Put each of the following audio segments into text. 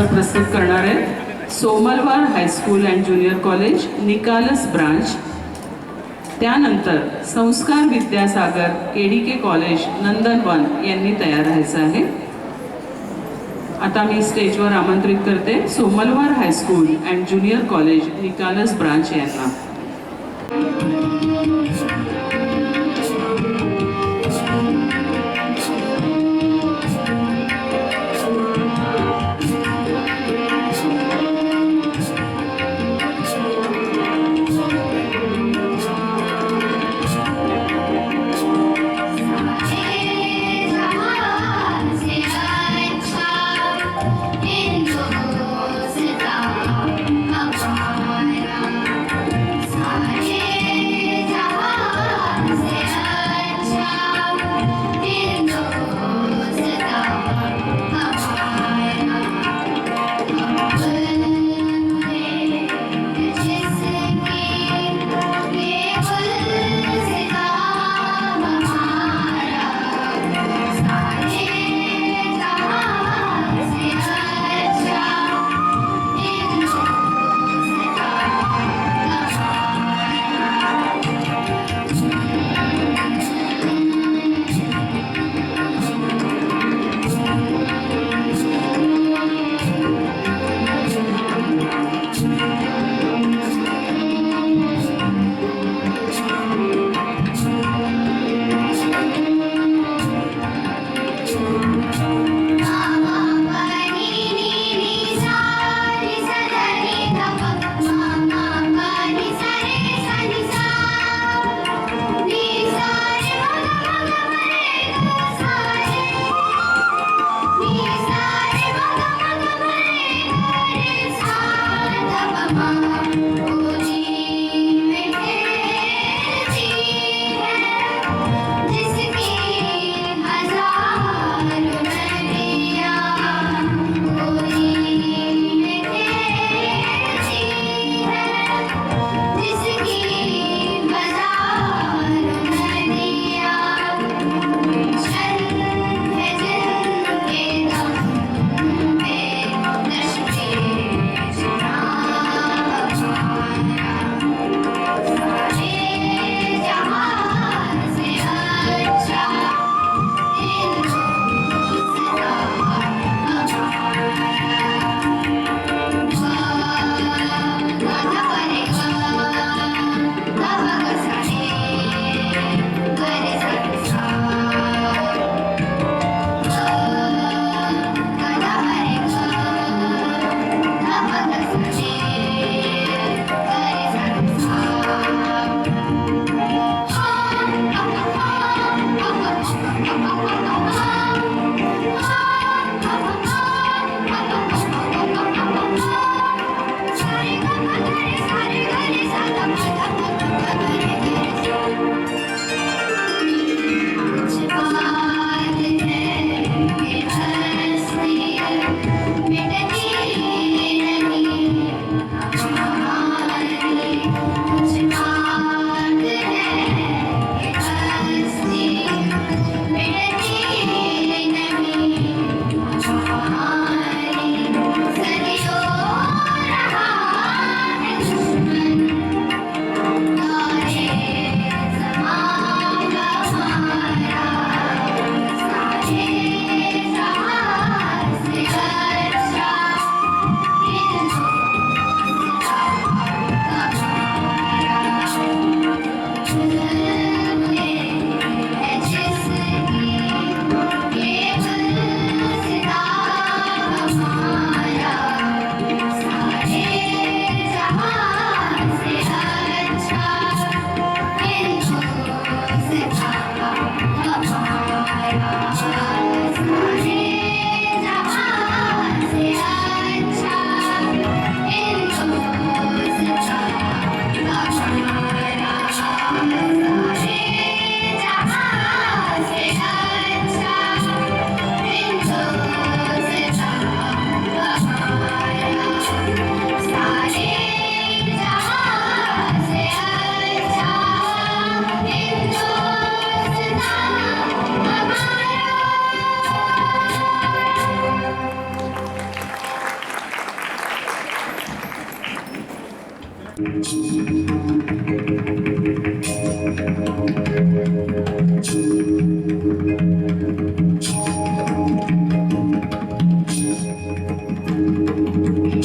आपल्यासमोर प्रस्तुत करणार आहेत. Somalwar high school and junior college Nikalas branch. त्यानंतर Sanskar Vidyasagar K D K college Nandanvan यांनी तयार व्हायचं आहे. आता मी स्टेजवर आमंत्रित करते. Somalwar high school and junior college Nikalas branch यांना.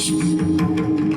English.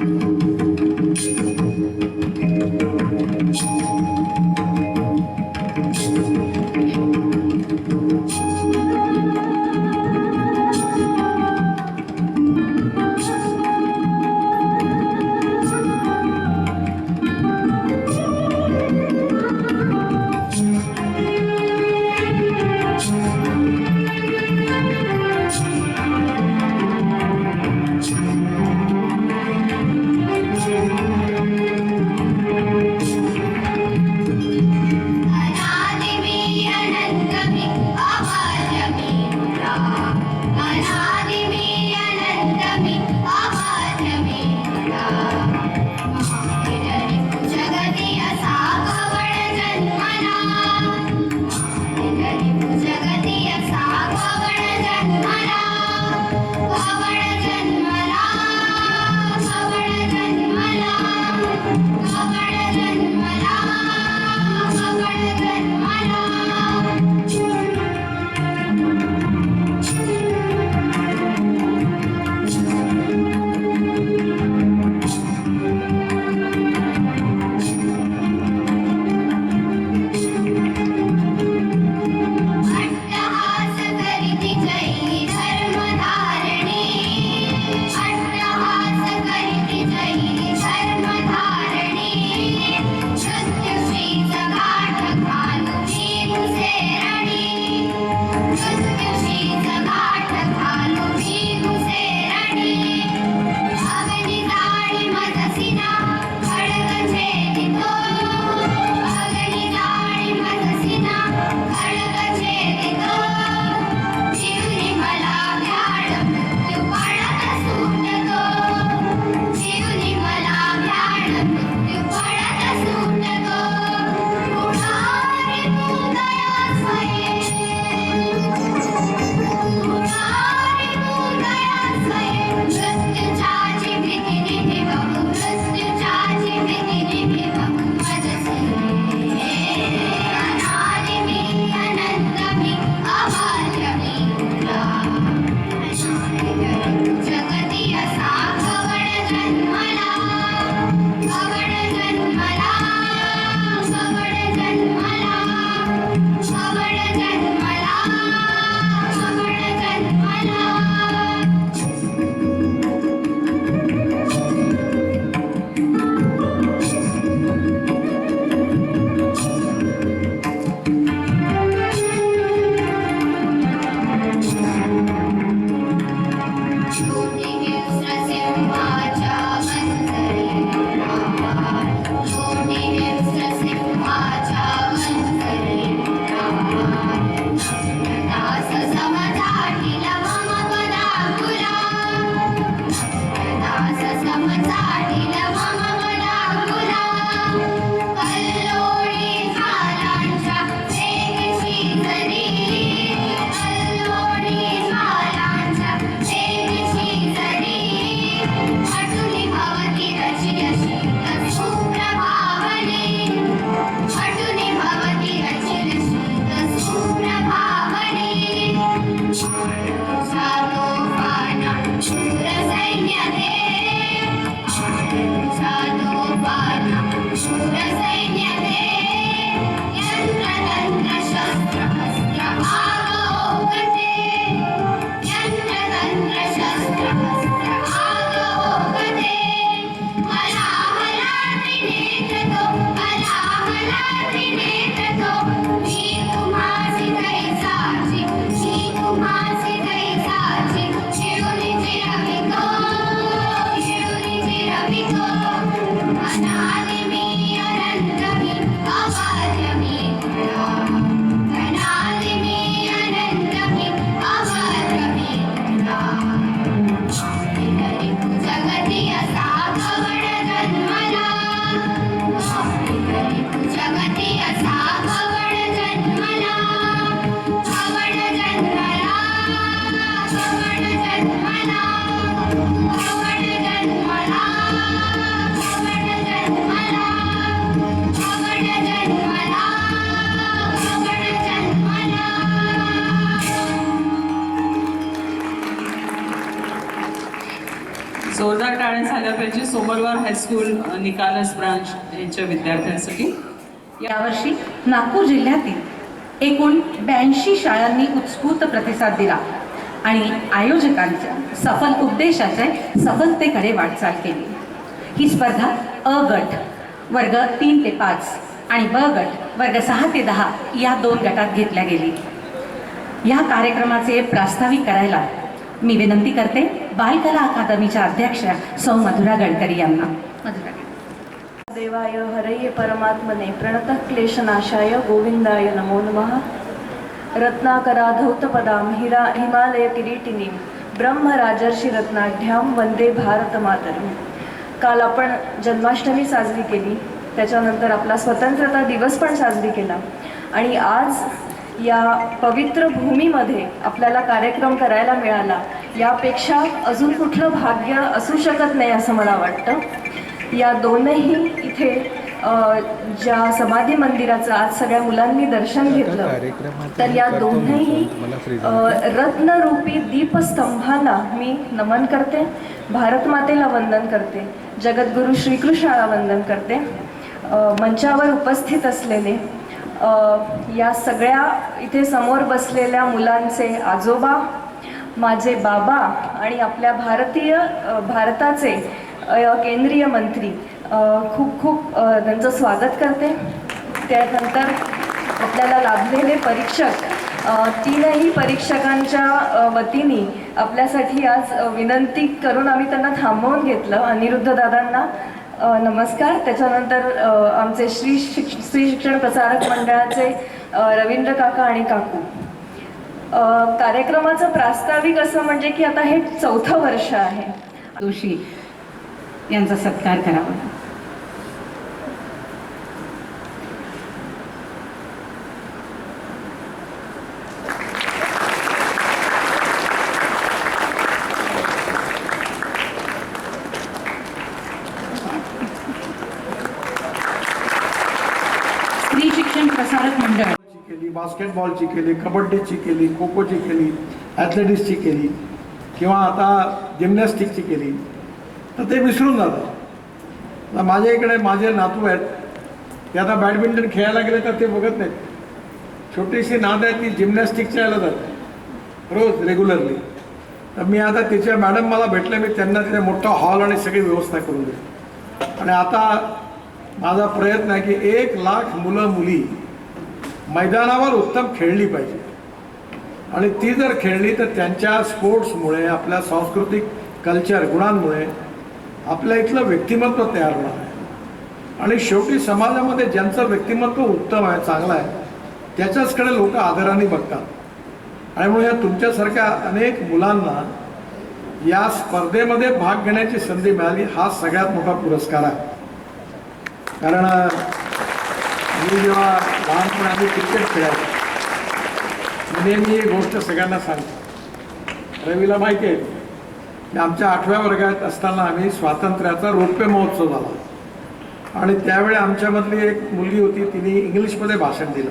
जोरदार झाल्या पाहिजे सोमरवार हायस्कूल निकालस ब्रांच यांच्या विद्यार्थ्यांसाठी. यावर्षी नागपूर जिल्ह्यातील एकूण ब्याऐंशी शाळांनी उत्स्फूर्त प्रतिसाद दिला आणि आयोजकांच्या सफल उद्देशाच्या सफलतेकडे वाटचाल केली. ही स्पर्धा अ गट वर्ग तीन ते पाच आणि ब गट वर्ग सहा ते दहा या दोन गटात घेतल्या गेली. या कार्यक्रमाचे प्रास्ताविक करायला मी विनंती करते. बालकला अकादमीच्या अध्यक्षा सौ मधुरा गडकरी यांना. मधुरा. देवाय हरये परमात्मने प्रणतः क्लेशनाशाय गोविंदाय नमो नमः. रत्नाकराधौतपदां हिरा हिमालय किरीटिनीं ब्रह्मराजर्षी रत्नाढ्यां वंदे भारत मातरम. काल आपण जन्माष्टमी साजरी केली त्याच्यानंतर आपला स्वतंत्रता दिवस पण साजरी केला. आणि आज या पवित्र भूमीमध्ये आपल्याला कार्यक्रम करायला मिळाला. यापेक्षा अजून कुठलं भाग्य असू शकत नाही असं मला वाटतं. या दोनही इथे ज्या समाधी मंदिराचं आज सगळ्या मुलांनी दर्शन घेतलं तर या दोनही रत्नरूपी दीपस्तंभांना मी नमन करते. भारतमातेला वंदन करते. जगद्गुरू श्रीकृष्णाला वंदन करते. मंचावर उपस्थित असलेले या सगळ्या इथे समोर बसलेल्या मुलांचे आजोबा माझे बाबा आणि आपल्या भारतीय भारताचे केंद्रीय मंत्री खूप खूप त्यांचं स्वागत करते. त्यानंतर आपल्याला लाभलेले परीक्षक तीनही परीक्षकांच्या वतीने आपल्यासाठी आज विनंती करून आम्ही त्यांना थांबवून घेतलं अनिरुद्ध दादांना. नमस्कार. त्याच्यानंतर आमचे श्री शिक्ष श्री शिक्षण प्रसारक मंडळाचे रवींद्र काका आणि काकू. कार्यक्रमाचं प्रास्ताविक असं म्हणजे की आता हे चौथं वर्ष आहे. जोशी यांचा सत्कार करावा. स्त्री शिक्षण प्रसारक मंडळ. केली बास्केटबॉलची केली कबड्डीची केली खो खोची केली ॲथलेटिक्सची केली किंवा आता जिमनॅस्टिकची केली तर ते विसरून जातात. माझ्या इकडे माझे नातू आहेत ते आता बॅडमिंटन खेळायला गेले तर ते बघत नाहीत. छोटीशी नाद आहे ती जिमनॅस्टिकच्या यायला जाते रोज रेग्युलरली तर मी आता तिच्या मॅडम मला भेटले मी त्यांना तिथे मोठा हॉल आणि सगळी व्यवस्था करून दिली आणि आता माझा प्रयत्न आहे की एक लाख मुलं मुली मैदानावर उत्तम खेळली पाहिजे. आणि ती जर खेळली तर त्यांच्या स्पोर्ट्समुळे आपल्या सांस्कृतिक कल्चर गुणांमुळे आपल्या इथलं व्यक्तिमत्व तयार होणार आहे. आणि शेवटी समाजामध्ये ज्यांचं व्यक्तिमत्व उत्तम आहे चांगलं आहे त्याच्याचकडे लोक आदराने बघतात. आणि म्हणून या तुमच्यासारख्या अनेक मुलांना या स्पर्धेमध्ये भाग घेण्याची संधी मिळाली हा सगळ्यात मोठा पुरस्कार आहे. कारण मी जेव्हा लहानपणी आम्ही क्रिकेट खेळायचो म्हणजे नेहमी ही गोष्ट सगळ्यांना सांगतो. रवीला माहिती आहे की आमच्या आठव्या वर्गात असताना आम्ही स्वातंत्र्याचा रौप्य महोत्सव झाला. आणि त्यावेळी आमच्यामधली एक मुलगी होती तिने इंग्लिशमध्ये भाषण दिलं.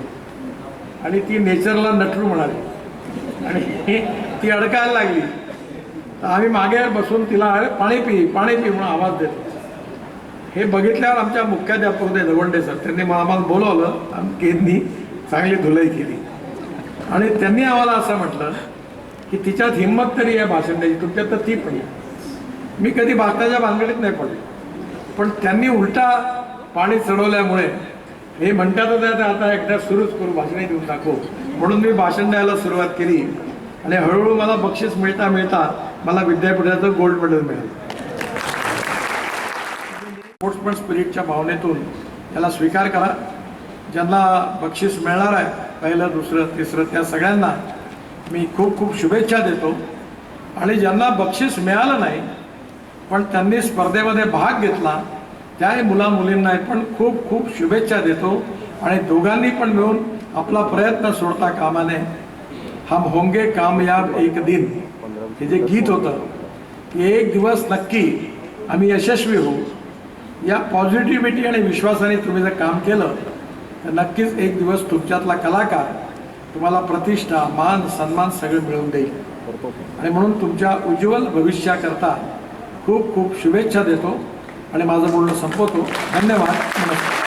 आणि ती नेचरला नटरू म्हणाली. आणि ती अडकायला लागली. तर आम्ही मागे बसून तिला अरे पाणी पी पाणी पी म्हणून आवाज देतो. हे बघितल्यावर आमच्या मुख्याध्यापक होते दवंडे सर. त्यांनी मग आम्हाला बोलवलं आणि केदनी चांगली धुलाई केली. आणि त्यांनी आम्हाला असं म्हटलं की तिच्यात हिंमत तरी आहे भाषण द्यायची तुमच्यात तर ती पण मी कधी भारताच्या भानगडीत नाही पडले. पण त्यांनी उलटा पाणी चढवल्यामुळे हे म्हणतात आता आता एकदा सुरूच करू भाषणे देऊन टाकू. म्हणून मी भाषण द्यायला सुरुवात केली. आणि हळूहळू मला बक्षीस मिळता मिळता मला विद्यापीठाचं गोल्ड मेडल मिळालं. स्पोर्ट्समन स्पिरिटच्या भावनेतून याला स्वीकार करा. ज्यांना बक्षीस मिळणार आहे पहिलं दुसरं तिसरं त्या सगळ्यांना मी खूप खूप शुभेच्छा देतो. आणि ज्यांना बक्षीस मिळालं नाही पण त्यांनी स्पर्धेमध्ये भाग घेतला त्याही मुला मुलींना पण खूप खूप शुभेच्छा देतो. आणि दोघांनी पण मिळून आपला प्रयत्न सोडता कामाने. हम होंगे कामयाब एक दिन. हे जे गीत होतं की एक दिवस नक्की आम्ही यशस्वी होऊ. या पॉझिटिव्हिटी आणि विश्वासाने तुम्ही जर काम केलं तर नक्कीच एक दिवस तुमच्यातला कलाकार तुम्हाला प्रतिष्ठा मान सन्मान सगळं मिळवून देईल. आणि म्हणून तुमच्या उज्ज्वल भविष्याकरता खूप खूप शुभेच्छा देतो आणि माझं बोलणं संपवतो. धन्यवाद. नमस्कार.